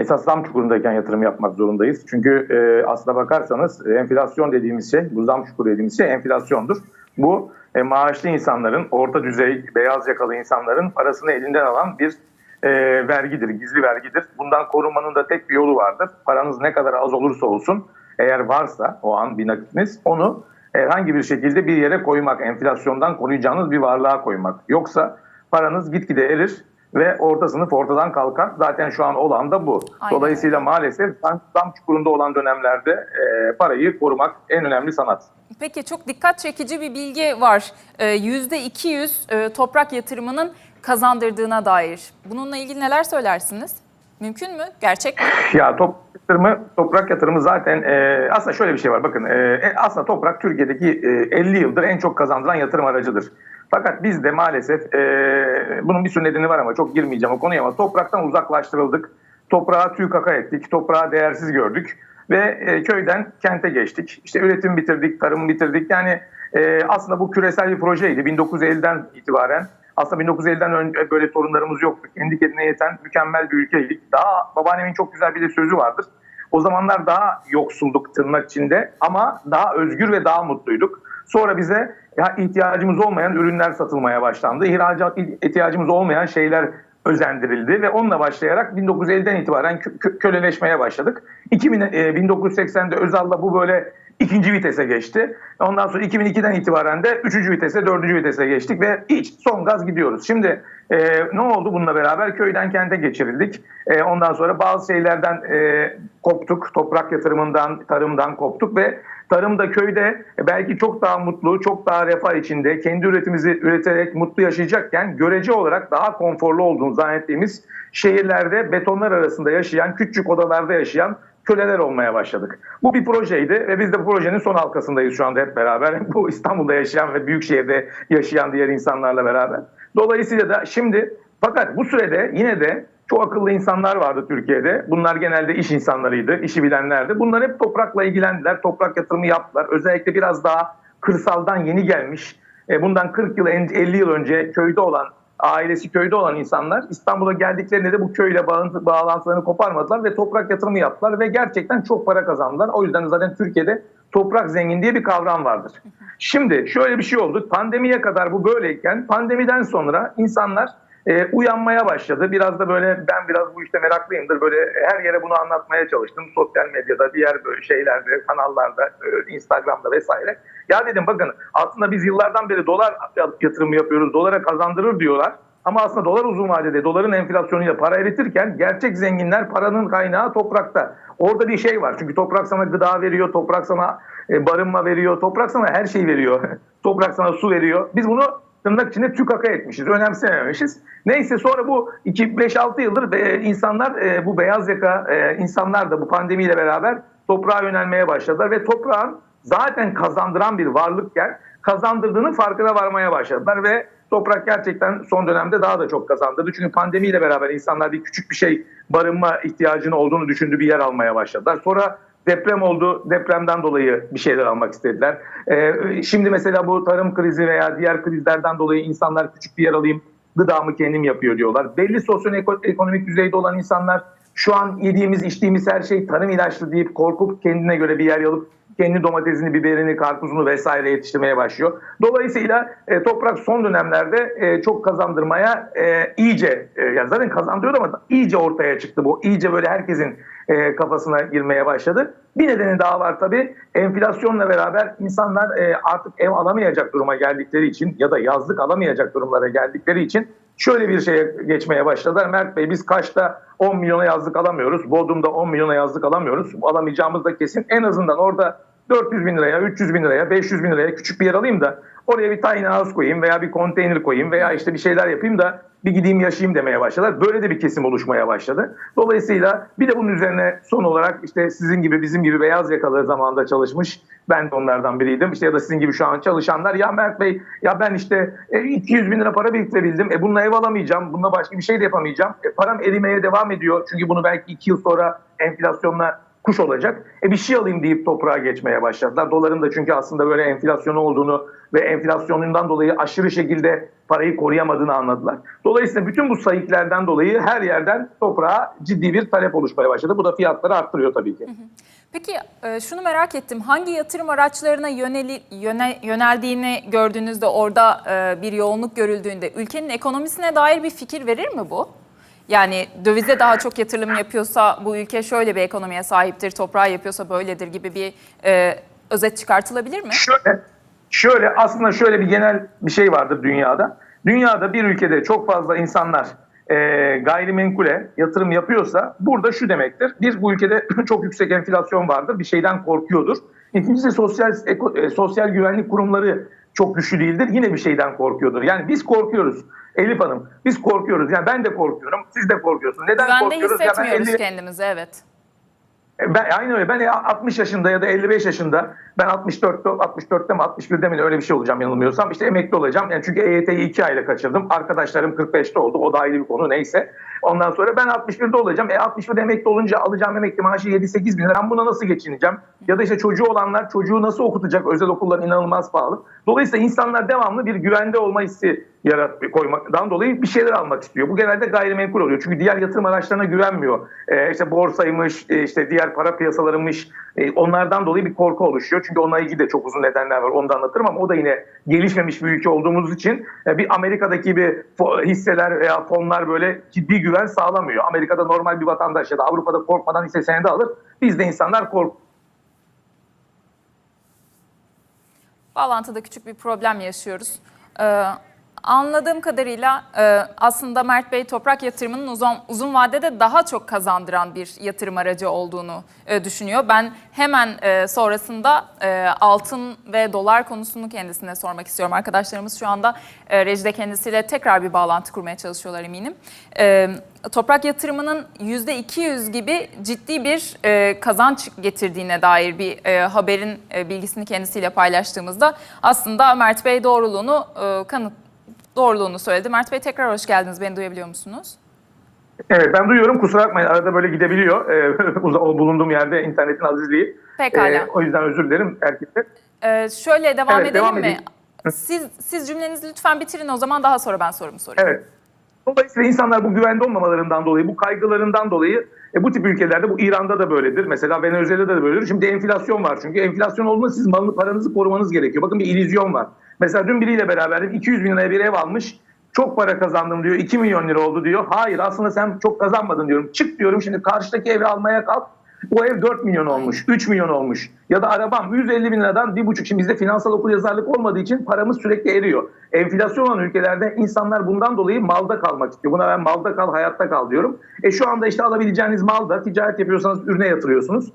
esas zam çukurundayken yatırım yapmak zorundayız. Çünkü e, aslına bakarsanız e, enflasyon dediğimiz şey, bu zam çukuru dediğimiz şey enflasyondur. Bu e, maaşlı insanların, orta düzey, beyaz yakalı insanların parasını elinden alan bir e, vergidir, gizli vergidir. Bundan korunmanın da tek bir yolu vardır. Paranız ne kadar az olursa olsun, eğer varsa o an bir nakitiniz, onu herhangi bir şekilde bir yere koymak, enflasyondan koruyacağınız bir varlığa koymak. Yoksa paranız gitgide erir ve orta sınıf ortadan kalkar. Zaten şu an olan da bu. Aynen. Dolayısıyla maalesef zam çukurunda olan dönemlerde e, parayı korumak en önemli sanat. Peki çok dikkat çekici bir bilgi var. Ee, %200 e, toprak yatırımının kazandırdığına dair. Bununla ilgili neler söylersiniz? Mümkün mü? Gerçek mi? Ya toprak yatırımı, toprak yatırımı zaten e, aslında şöyle bir şey var. Bakın e, aslında toprak Türkiye'deki e, 50 yıldır en çok kazandıran yatırım aracıdır. Fakat biz de maalesef e, bunun bir sürü nedeni var ama çok girmeyeceğim o konuya ama topraktan uzaklaştırıldık. Toprağa tüy kaka ettik, toprağı değersiz gördük ve e, köyden kente geçtik. İşte üretim bitirdik, tarım bitirdik. Yani e, aslında bu küresel bir projeydi 1950'den itibaren. Aslında 1950'den önce böyle sorunlarımız yoktu. Kendi kendine yeten mükemmel bir ülkeydik. Daha babaannemin çok güzel bir de sözü vardır. O zamanlar daha yoksulduk tırnak içinde ama daha özgür ve daha mutluyduk. Sonra bize ya ihtiyacımız olmayan ürünler satılmaya başlandı. İhracat ihtiyacımız olmayan şeyler özendirildi ve onunla başlayarak 1950'den itibaren kö- kö- köleleşmeye başladık. 2000, e, 1980'de Özal'la bu böyle ikinci vitese geçti. Ondan sonra 2002'den itibaren de üçüncü vitese, dördüncü vitese geçtik ve hiç son gaz gidiyoruz. Şimdi e, ne oldu bununla beraber? Köyden kente geçirildik. E, ondan sonra bazı şeylerden e, koptuk. Toprak yatırımından, tarımdan koptuk ve tarımda köyde belki çok daha mutlu, çok daha refah içinde kendi üretimimizi üreterek mutlu yaşayacakken görece olarak daha konforlu olduğunu zannettiğimiz şehirlerde betonlar arasında yaşayan, küçük odalarda yaşayan köleler olmaya başladık. Bu bir projeydi ve biz de bu projenin son halkasındayız şu anda hep beraber. Bu İstanbul'da yaşayan ve büyük şehirde yaşayan diğer insanlarla beraber. Dolayısıyla da şimdi fakat bu sürede yine de çok akıllı insanlar vardı Türkiye'de. Bunlar genelde iş insanlarıydı, işi bilenlerdi. Bunlar hep toprakla ilgilendiler, toprak yatırımı yaptılar. Özellikle biraz daha kırsaldan yeni gelmiş, e, bundan 40 yıl, 50 yıl önce köyde olan, ailesi köyde olan insanlar İstanbul'a geldiklerinde de bu köyle bağıntı, bağlantılarını koparmadılar ve toprak yatırımı yaptılar ve gerçekten çok para kazandılar. O yüzden zaten Türkiye'de toprak zengin diye bir kavram vardır. Şimdi şöyle bir şey oldu. Pandemiye kadar bu böyleyken pandemiden sonra insanlar e, uyanmaya başladı. Biraz da böyle ben biraz bu işte meraklıyımdır. Böyle her yere bunu anlatmaya çalıştım. Sosyal medyada, diğer böyle şeylerde, kanallarda, e, Instagram'da vesaire. Ya dedim bakın aslında biz yıllardan beri dolar yatırımı yapıyoruz. Dolara kazandırır diyorlar. Ama aslında dolar uzun vadede doların enflasyonuyla para eritirken gerçek zenginler paranın kaynağı toprakta. Orada bir şey var. Çünkü toprak sana gıda veriyor, toprak sana e, barınma veriyor, toprak sana her şey veriyor. toprak sana su veriyor. Biz bunu tırnak içinde tükaka etmişiz, önemsememişiz. Neyse sonra bu 5-6 yıldır e, insanlar e, bu beyaz yaka e, insanlar da bu pandemiyle beraber toprağa yönelmeye başladılar ve toprağın zaten kazandıran bir varlıkken kazandırdığının farkına varmaya başladılar ve toprak gerçekten son dönemde daha da çok kazandırdı. Çünkü pandemiyle beraber insanlar bir küçük bir şey barınma ihtiyacının olduğunu düşündüğü bir yer almaya başladılar. Sonra deprem oldu. Depremden dolayı bir şeyler almak istediler. Ee, şimdi mesela bu tarım krizi veya diğer krizlerden dolayı insanlar küçük bir yer alayım, gıdamı kendim yapıyor diyorlar. Belli sosyoekonomik düzeyde olan insanlar şu an yediğimiz, içtiğimiz her şey tarım ilaçlı deyip korkup kendine göre bir yer alıp kendi domatesini, biberini, karpuzunu vesaire yetiştirmeye başlıyor. Dolayısıyla e, toprak son dönemlerde e, çok kazandırmaya e, iyice, e, yani zaten kazandırıyordu ama iyice ortaya çıktı bu. İyice böyle herkesin e, kafasına girmeye başladı. Bir nedeni daha var tabii. Enflasyonla beraber insanlar e, artık ev alamayacak duruma geldikleri için ya da yazlık alamayacak durumlara geldikleri için şöyle bir şeye geçmeye başladılar. Mert Bey biz Kaş'ta 10 milyona yazlık alamıyoruz. Bodrum'da 10 milyona yazlık alamıyoruz. Alamayacağımız da kesin. En azından orada 400 bin liraya, 300 bin liraya, 500 bin liraya küçük bir yer alayım da oraya bir tiny house koyayım veya bir konteyner koyayım veya işte bir şeyler yapayım da bir gideyim yaşayayım demeye başladılar. Böyle de bir kesim oluşmaya başladı. Dolayısıyla bir de bunun üzerine son olarak işte sizin gibi bizim gibi beyaz yakalı zamanında çalışmış ben de onlardan biriydim. İşte ya da sizin gibi şu an çalışanlar ya Mert Bey ya ben işte 200 bin lira para biriktirebildim. E bununla ev alamayacağım. Bununla başka bir şey de yapamayacağım. E param erimeye devam ediyor. Çünkü bunu belki 2 yıl sonra enflasyonla kuş olacak. E bir şey alayım deyip toprağa geçmeye başladılar. Doların da çünkü aslında böyle enflasyonu olduğunu ve enflasyonundan dolayı aşırı şekilde parayı koruyamadığını anladılar. Dolayısıyla bütün bu sayıklardan dolayı her yerden toprağa ciddi bir talep oluşmaya başladı. Bu da fiyatları arttırıyor tabii ki. Peki e, şunu merak ettim. Hangi yatırım araçlarına yöneli, yöne, yöneldiğini gördüğünüzde orada e, bir yoğunluk görüldüğünde ülkenin ekonomisine dair bir fikir verir mi bu? Yani dövize daha çok yatırım yapıyorsa bu ülke şöyle bir ekonomiye sahiptir, toprağı yapıyorsa böyledir gibi bir e, özet çıkartılabilir mi? Şöyle, şöyle aslında şöyle bir genel bir şey vardır dünyada. Dünyada bir ülkede çok fazla insanlar e, gayrimenkule yatırım yapıyorsa burada şu demektir. Bir bu ülkede çok yüksek enflasyon vardır. Bir şeyden korkuyordur. İkincisi sosyal e, sosyal güvenlik kurumları çok güçlü değildir. Yine bir şeyden korkuyordur. Yani biz korkuyoruz. Elif Hanım biz korkuyoruz. Yani ben de korkuyorum. Siz de korkuyorsunuz. Neden Güvende korkuyoruz? Ya ben hissetmiyoruz 50 kendimizi, evet. E, Ben, aynı öyle. Ben 60 yaşında ya da 55 yaşında ben 64'te 64'te mi 61'de mi öyle bir şey olacağım yanılmıyorsam işte emekli olacağım. Yani çünkü EYT'yi 2 ayla kaçırdım. Arkadaşlarım 45'te oldu. O da ayrı bir konu neyse. Ondan sonra ben 61'de olacağım. E 61'de emekli olunca alacağım emekli maaşı 7-8 bin lira. Ben buna nasıl geçineceğim? Ya da işte çocuğu olanlar çocuğu nasıl okutacak? Özel okullar inanılmaz pahalı. Dolayısıyla insanlar devamlı bir güvende olma hissi yarat koymaktan dolayı bir şeyler almak istiyor. Bu genelde gayrimenkul oluyor. Çünkü diğer yatırım araçlarına güvenmiyor. Ee, işte borsaymış, e, işte diğer para piyasalarıymış. e, onlardan dolayı bir korku oluşuyor. Çünkü onunla ilgili de çok uzun nedenler var. Onu da anlatırım ama o da yine gelişmemiş bir ülke olduğumuz için e, bir Amerika'daki bir hisseler veya fonlar böyle ciddi güven sağlamıyor. Amerika'da normal bir vatandaş ya da Avrupa'da korkmadan hisse senedi alır. Bizde insanlar kork Bağlantıda küçük bir problem yaşıyoruz. Ee, anladığım kadarıyla e, aslında Mert Bey toprak yatırımının uzun, uzun vadede daha çok kazandıran bir yatırım aracı olduğunu e, düşünüyor. Ben hemen e, sonrasında altın ve dolar konusunu kendisine sormak istiyorum. Arkadaşlarımız şu anda rejide kendisiyle tekrar bir bağlantı kurmaya çalışıyorlar eminim. Toprak yatırımının %200 gibi ciddi bir kazanç getirdiğine dair bir haberin bilgisini kendisiyle paylaştığımızda aslında Mert Bey doğruluğunu kanıt doğruluğunu söyledi. Mert Bey tekrar hoş geldiniz. Beni duyabiliyor musunuz? Evet ben duyuyorum kusura bakmayın arada böyle gidebiliyor. Ee, bulunduğum yerde internetin azizliği. Pekala. Ee, o yüzden özür dilerim herkese. E, şöyle devam Evet, edelim devam mi? edeyim. Siz, siz cümlenizi lütfen bitirin o zaman daha sonra ben sorumu sorayım. Evet. Dolayısıyla insanlar bu güvende olmamalarından dolayı, bu kaygılarından dolayı e, bu tip ülkelerde bu İran'da da böyledir. Mesela Venezuela'da da böyledir. Şimdi enflasyon var çünkü enflasyon olduğunda siz malını paranızı korumanız gerekiyor. Bakın bir illüzyon var. Mesela dün biriyle beraberdim 200 bin liraya bir ev almış. Çok para kazandım diyor. 2 milyon lira oldu diyor. Hayır aslında sen çok kazanmadın diyorum. Çık diyorum şimdi karşıdaki evi almaya kalk. O ev 4 milyon olmuş, 3 milyon olmuş. Ya da arabam 150 bin liradan 1,5. Şimdi bizde finansal okuryazarlık olmadığı için paramız sürekli eriyor. Enflasyon olan ülkelerde insanlar bundan dolayı malda kalmak istiyor. Buna ben malda kal, hayatta kal diyorum. E şu anda işte alabileceğiniz malda ticaret yapıyorsanız ürüne yatırıyorsunuz.